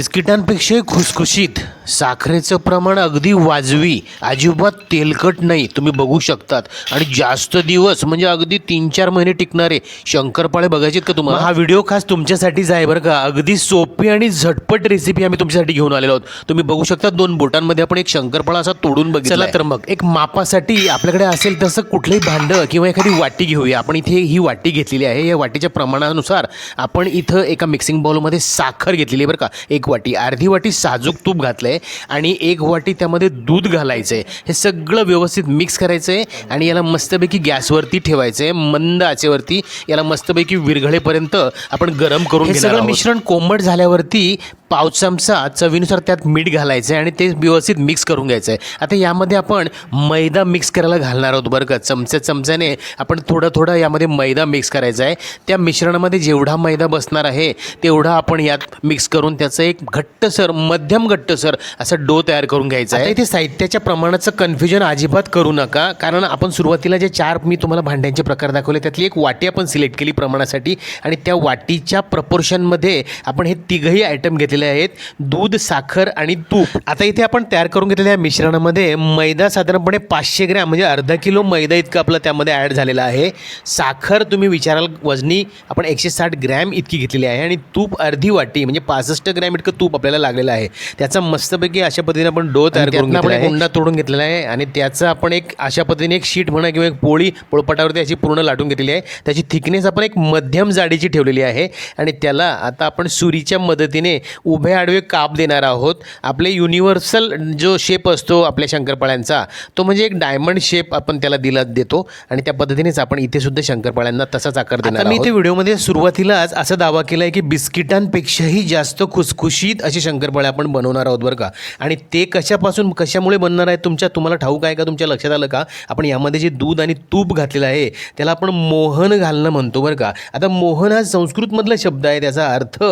बिस्किटांपेक्षा खुसखुशीत. साखरेचं प्रमाण अगदी वाजवी. अजिबात तेलकट नाही. तुम्ही बघू शकतात. आणि जास्त दिवस म्हणजे अगदी तीन चार महिने टिकणारे. शंकरपाळे बघायचेत का तुम्हाला? हा व्हिडिओ खास तुमच्यासाठीच आहे बरं का. अगदी सोपी आणि झटपट रेसिपी आम्ही तुमच्यासाठी घेऊन आलेलो आहोत. तुम्ही बघू शकता दोन बोटांमध्ये आपण एक शंकरपाळा असा तोडून बघितला चला तर मग. एक मापासाठी आपल्याकडे असेल तसं कुठलंही भांडं किंवा एखादी वाटी घेऊया. आपण इथे ही वाटी घेतलेली आहे. या वाटीच्या प्रमाणानुसार आपण इथं एका मिक्सिंग बाउलमध्ये साखर घेतलेली आहे बरं का. एक वाटी अर्धी वाटी साजूक तूप घातलं आहे आणि एक वाटी त्यामध्ये दूध घालायचं आहे हे सगळं व्यवस्थित मिक्स करायचं आहे आणि याला मस्तपैकी गॅसवरती ठेवायचं आहे मंद आचेवरती याला मस्तपैकी विरघळेपर्यंत आपण गरम करून हे सगळं. मिश्रण कोंबट झाल्यावरती पाव चमचा चवीनुसार त्यात मीठ घालायचं आहे आणि ते व्यवस्थित मिक्स करून घ्यायचं आहे आता यामध्ये आपण मैदा मिक्स करायला घालणार आहोत बरं का. चमच्या चमच्याने आपण थोडं थोडं यामध्ये मैदा मिक्स करायचा आहे त्या मिश्रणामध्ये जेवढा मैदा बसणार आहे तेवढा आपण यात मिक्स करून त्याचं एक घट्टसर मध्यम घट्टसर असा डो तयार करून घ्यायचा आहे. इथे साहित्याच्या प्रमाणाचं कन्फ्युजन अजिबात करू नका. कारण आपण सुरुवातीला जे चार मी तुम्हाला भांड्यांचे प्रकार दाखवले त्यातली एक वाटी आपण सिलेक्ट केली प्रमाणासाठी. आणि त्या वाटीच्या प्रपोर्शनमध्ये आपण हे तिघही आयटम घेतलेले आहेत. दूध साखर आणि तूप. आता इथे आपण तयार करून घेतलेल्या मिश्रणामध्ये मैदा साधारणपणे पाचशे ग्रॅम म्हणजे अर्धा किलो मैदा इतकं आपलं त्यामध्ये ॲड झालेलं आहे. साखर तुम्ही विचाराल वजनी आपण एकशे साठ ग्रॅम इतकी घेतलेली आहे आणि तूप अर्धी वाटी म्हणजे पासष्ट ग्रॅम इतकं तूप आपल्याला लागलेलं आहे. त्याचा मस्तपैकी अशा पद्धतीने आपण डो तयार करून आपण उंडा तोडून घेतलेला आहे आणि त्याचं आपण एक अशा पद्धतीने एक शीट म्हणा किंवा एक पोळी पोळपाटावरती अशी पूर्ण लाटून घेतलेली आहे. त्याची थिकनेस आपण एक मध्यम जाडीची ठेवलेली आहे आणि त्याला आता आपण सुरीच्या मदतीने उभे आडवे काप देणार आहोत. आपले युनिव्हर्सल जो शेप असतो आपल्या शंकरपाळ्यांचा तो म्हणजे एक डायमंड शेप आपण त्याला दिला देतो. आणि त्या पद्धतीनेच आपण इथे सुद्धा शंकरपाळ्यांना तसाच आकार देणार मी इथे व्हिडिओमध्ये सुरुवातीलाच असा दावा केला आहे की बिस्किटांपेक्षाही जास्त खुसखुशीत असे शंकरपाळे आपण बनवणार आहोत बरं का. आणि ते कशापासून कशामुळे बनणार आहे तुमच्या तुम्हाला ठाऊक आहे का? तुमच्या लक्षात आलं का? आपण यामध्ये जे दूध आणि तूप घातलेलं आहे त्याला आपण मोहन घालणं म्हणतो बरं का. आता मोहन हा संस्कृतमधला शब्द आहे त्याचा अर्थ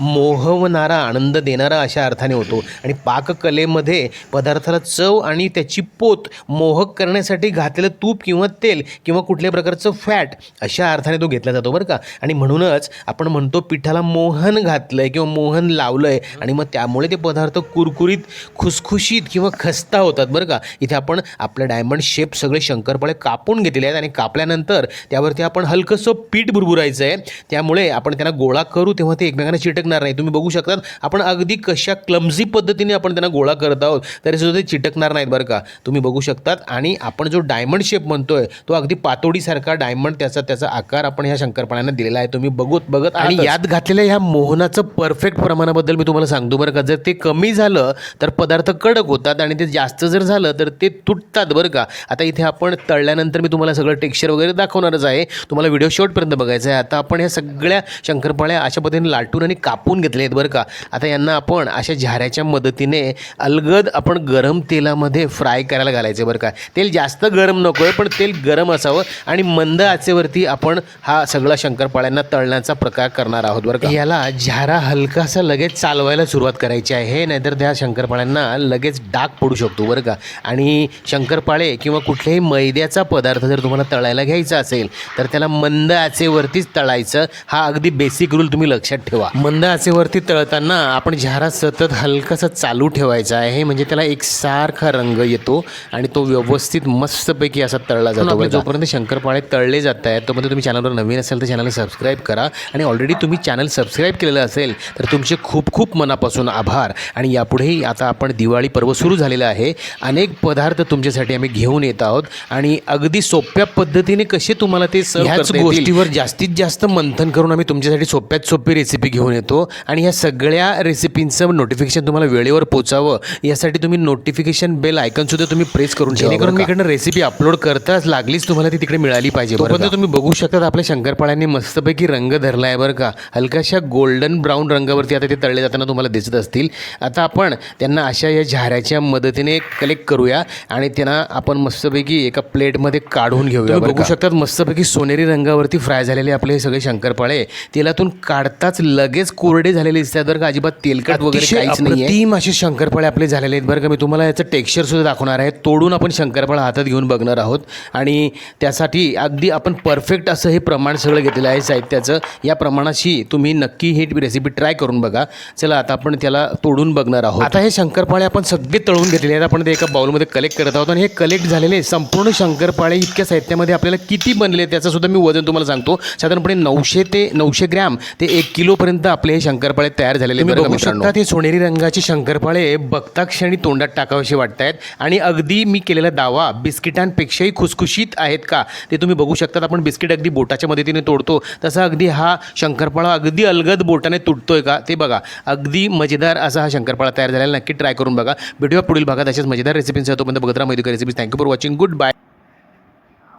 मोहवणारा. आनंद देणारा अशा अर्थाने होतो. आणि पाककलेमध्ये पदार्थाला चव आणि त्याची पोत मोहक करण्यासाठी घातलेलं तूप किंवा तेल किंवा कुठल्या प्रकारचं फॅट अशा अर्थाने तो घेतला जातो बरं का. आणि म्हणूनच आपण म्हणतो पिठाला मोहन घातलं आहे किंवा मोहन लावलं आहे आणि मग त्यामुळे ते पदार्थ कुरकुरीत खुसखुशीत किंवा खस्ता होतात बरं का. इथे आपण आपलं डायमंड शेप सगळे शंकरपाळे कापून घेतलेले आहेत आणि कापल्यानंतर त्यावरती आपण हलकंसं पीठ बुरबुरायचं आहे त्यामुळे आपण त्यांना गोळा करू तेव्हा ते एकमेकांना चिटकणार नाही. तुम्ही बघू शकतात आपण अगदी कशा क्लमझी पद्धतीने आपण त्यांना गोळा करत आहोत तरी सुद्धा ते चिटकणार नाहीत बरं का. तुम्ही बघू शकतात. आणि आपण जो डायमंड शेप म्हणतोय तो अगदी पातोडीसारखा डायमंड त्याचा त्याचा आकार आपण ह्या शंकरपाळ्यांना दिलेला आहे. तुम्ही बघत बघत आणि यात घातलेल्या ह्या मोहनाचं परफेक्ट प्रमाणाबद्दल मी तुम्हाला सांगतो बरं का. जर ते कमी झालं तर पदार्थ कडक होतात आणि ते जास्त जर झालं तर ते तुटतात बरं का. आता इथे आपण तळल्यानंतर मी तुम्हाला सगळं टेक्स्चर वगैरे दाखवणारच आहे. तुम्हाला व्हिडिओ शेवटपर्यंत बघायचा आहे. आता आपण ह्या सगळ्या शंकरपाळ्या अशा पद्धतीने लाटून आणि कापून घेतले आहेत बरं का. आता यांना आपण अशा झाऱ्याच्या मदतीने अलगद आपण गरम तेलामध्ये फ्राय करायला घालायचं बरं का. तेल जास्त गरम नको आहे पण तेल गरम असावं आणि मंद आचेवरती आपण हा सगळा शंकरपाळ्यांना तळण्याचा प्रकार करणार आहोत बरं का. याला झारा हलकासा लगेच चालवायला सुरुवात करायची आहे नाहीतर त्या शंकरपाळ्यांना लगेच डाग पडू शकतो बरं का. आणि शंकरपाळे किंवा कुठल्याही मैद्याचा पदार्थ जर तुम्हाला तळायला घ्यायचा असेल तर त्याला मंद आचेवरतीच तळायचं. हा अगदी बेसिक रूल तुम्ही लक्षात ठेवा. मंद आचेवरती तळताना आपण झारा सतत हलकासा चालू ठेवायचा आहे म्हणजे त्याला एक सारखा रंग येतो आणि तो व्यवस्थित मस्तपैकी असा तळला जातो. जोपर्यंत शंकरपाळे तळले जात आहेत तोपर्यंत तुम्ही चॅनलवर नवीन असेल तर चॅनलला सबस्क्राईब करा. आणि ऑलरेडी तुम्ही चॅनल सबस्क्राईब केलेलं असेल तर तुमचे खूप खूप मनापासून आभार. आणि यापुढेही आता आपण दिवाळी पर्व सुरू झालेलं आहे. अनेक पदार्थ तुमच्यासाठी आम्ही घेऊन येत आहोत. आणि अगदी सोप्या पद्धतीने कसे तुम्हाला ते ह्याच गोष्टीवर जास्तीत जास्त मंथन करून आम्ही तुमच्यासाठी सोप्यात सोपी रेसिपी घेऊन येतो. आणि ह्या सगळ्या रेसिपींचं नोटिफिकेशन तुम्हाला वेळेवर पोचावं यासाठी तुम्ही नोटिफिकेशन बेल आयकन सुद्धा तुम्ही प्रेस करून जेणेकरून मी इकडनं रेसिपी अपलोड करताच लागलीच तुम्हाला ती तिकडे मिळाली पाहिजे बरोबर तुम्ही बघू शकतात आपल्या शंकरपाळ्यांनी मस्तपैकी रंग धरला आहे बरं का. हलकाशा गोल्डन ब्राऊन रंगावरती आता ते तळले जाताना तुम्हाला दिसत असतील. आता आपण त्यांना अशा या झाऱ्याच्या मदतीने कलेक्ट करूया आणि त्यांना आपण मस्तपैकी एका प्लेटमध्ये काढून घेऊया बघू शकतात मस्तपैकी सोनेरी रंगावरती फ्राय झालेले आपले हे सगळे शंकरपाळे. तेलातून काढताच लगेच कोरडे झालेले दिसतात बरं का. बघा अजिबात तेलकट वगैरे काहीच नाही अप्रतिम असे शंकरपाळे आपले झालेले आहेत बरं का. मी तुम्हाला याचं टेक्स्चर सुद्धा दाखवणार आहे. तोडून आपण शंकरपाळा हातात घेऊन बघणार आहोत. आणि त्यासाठी अगदी आपण परफेक्ट असं हे प्रमाण सगळं घेतलेलं आहे साहित्याचं. या प्रमाणाशी तुम्ही नक्की ही रेसिपी ट्राय करून बघा. चला आता आपण त्याला तोडून बघणार आहोत. आता हे शंकरपाळे आपण सगळे तळून घेतलेले आहेत. आपण ते एका बाउलमध्ये कलेक्ट करत आहोत. आणि हे कलेक्ट झालेले संपूर्ण शंकरपाळे इतक्या साहित्यामध्ये आपल्याला किती बनले त्याचं सुद्धा मी वजन तुम्हाला सांगतो. साधारणपणे नऊशे ते नऊशे ग्रॅम ते एक किलोपर्यंत आपले हे शंकरपाळे तयार झालेले तुम्ही बरं का बघू. शकता ते सोनेरी रंगाचे शंकरपाळे बघता क्षणी तोंडात वाटत आहेत आणि अगदी मी केलेला दावा बिस्किटांपेक्षाही खुसखुशीत आहेत का? ते तुम्ही बघू शकतात. आपण बिस्किट अगदी बोटाच्या मदतीने तोडतो. तसा अगदी हा शंकरपाळा अगदी अलगद बोटाने तुटतोय का? ते बघा. अगदी मजेदार असा हा शंकरपाळा तयार झालेला नक्की ट्राय करून बघा. भेटूया पुढील भागात अशाच मजेदार रेसिपींसह तोपर्यंत बघत राहा मैदुका recipes thank you for watching goodbye